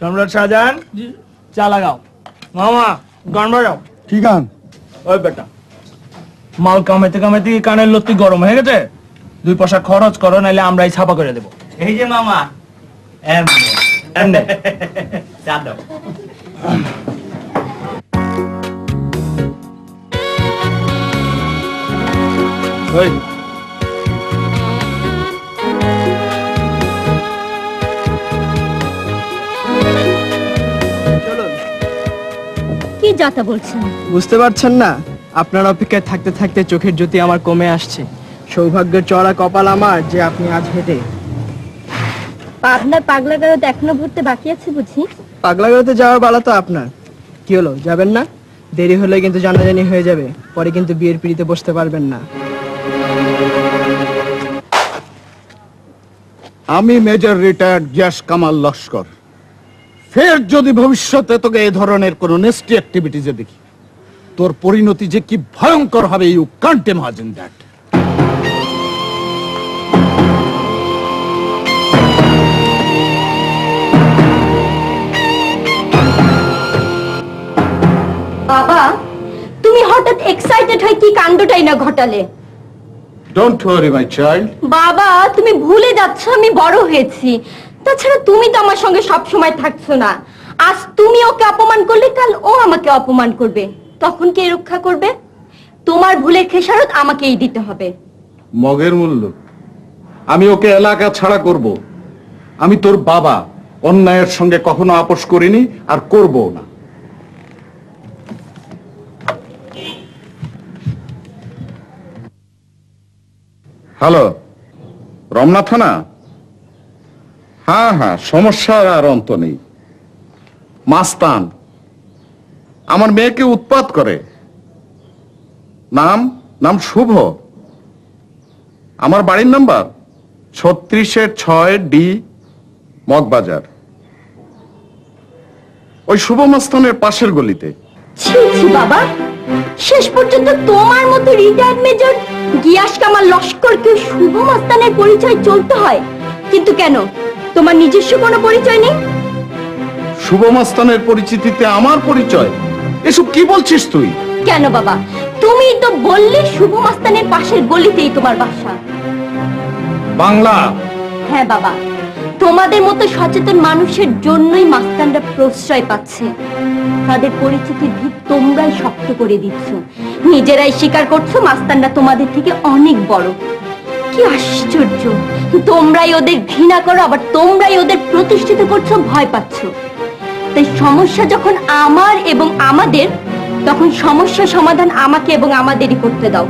সম্রাট শাহজাহান চা লাগাও। মামা গান বাজাও। ঠিক আন ওই বেটা। মাল কামাইতে কামাইতে কানের লত্তি গরম হয়ে গেছে। দুই পয়সা খরচ করো নাইলে আমরাই ছাপা করে দেবো। এই যে মামা। এমনি এমনি চা দাও। ওই। কি যাতা বলছেন। বুঝতে পারছেন না? আপনার অপেক্ষায় থাকতে থাকতে চোখের জ্যোতি আমার কমে আসছে। সৌভাগ্যের চড়া কপাল আমার যে আপনি আজ হেঁটে। আপনার পাগলা গারদ এখনও ভরতে বাকি আছে বুঝি? পাগলাগাড়িতে যাওয়ার বালা তো আপনার। কি হলো যাবেন না? দেরি হলে কিন্তু জানাজানি হয়ে যাবে। পরে কিন্তু বিয়ের পিড়িতে বসতে পারবেন না। আমি মেজর রিটায়ার্ড গ্যাস কামাল লস্কর। ফের যদি ভবিষ্যতে তোকে এই ধরনের কোন নেস্টি অ্যাক্টিভিটিজে দেখি তোর পরিণতি যে কি ভয়ঙ্কর হবে ইউ কান্ট ইমাজিন দ্যাট বাবা তুমি হঠাৎ এক্সাইটেড হয়ে কি কাণ্ডটাই না ঘটালে? ডোন্ট ওয়ারি মাই চাইল্ড বাবা তুমি ভুলে যাচ্ছ আমি বড় হয়েছি। তাছাড়া তুমি তো আমার সঙ্গে সব সময় থাকছো না। আজ তুমি ওকে অপমান করলে, কাল ও আমাকে অপমান করবে। তখন কে রক্ষা করবে? তোমার ভুলের খেসারত আমাকেই দিতে হবে। মগের মূল্য। আমি ওকে এলাকা ছাড়া করব। আমি তোর বাবা। অন্যায়ের সঙ্গে কখনো আপোষ করিনি আর করব না। হ্যালো, রমনা থানা? হ্যাঁ হ্যাঁ সমস্যার আর অন্ত নেই। মাস্তান, আমার মেয়েকে উৎপাত করে। নাম নাম শুভ। আমার বাড়ির নাম্বার, ছত্রিশের ছয় ডি, মগবাজার। ওই শুভ মাস্তানের পাশের গলিতে। বাবা, শেষ পর্যন্ত তোমার মতো রিটায়ার্ড মেজর গিয়াস কামাল লস্করকে শুভ মাস্তানের পরিচয় চলতে হয়। কিন্তু কেন? তোমার নিজস্ব কোনো পরিচয় নেই? শুভ মাস্তানের পরিচিতিতে আমার পরিচয়? এসব কি বলছিস তুই? কেন বাবা? তুমি তো বললে শুভ মাস্তানের পাশের গলিতেই তোমার বাসা। বাংলা। হ্যাঁ বাবা তোমাদের মতো সচেতন মানুষের জন্যই মাস্তানরা প্রশ্রয় পাচ্ছে। তাদের পরিচিতির ভিত তোমরাই শক্ত করে দিচ্ছ। নিজেরাই স্বীকার করছ মাস্তানরা তোমাদের থেকে অনেক বড়। আশ্চর্য! তোমরাই ওদের ঘৃণা করো, আবার তোমরাই ওদের প্রতিষ্ঠিত করছ, ভয় পাচ্ছ। তাই সমস্যা যখন আমার এবং আমাদের, তখন সমস্যা সমাধান আমাকে এবং আমাদেরই করতে দাও।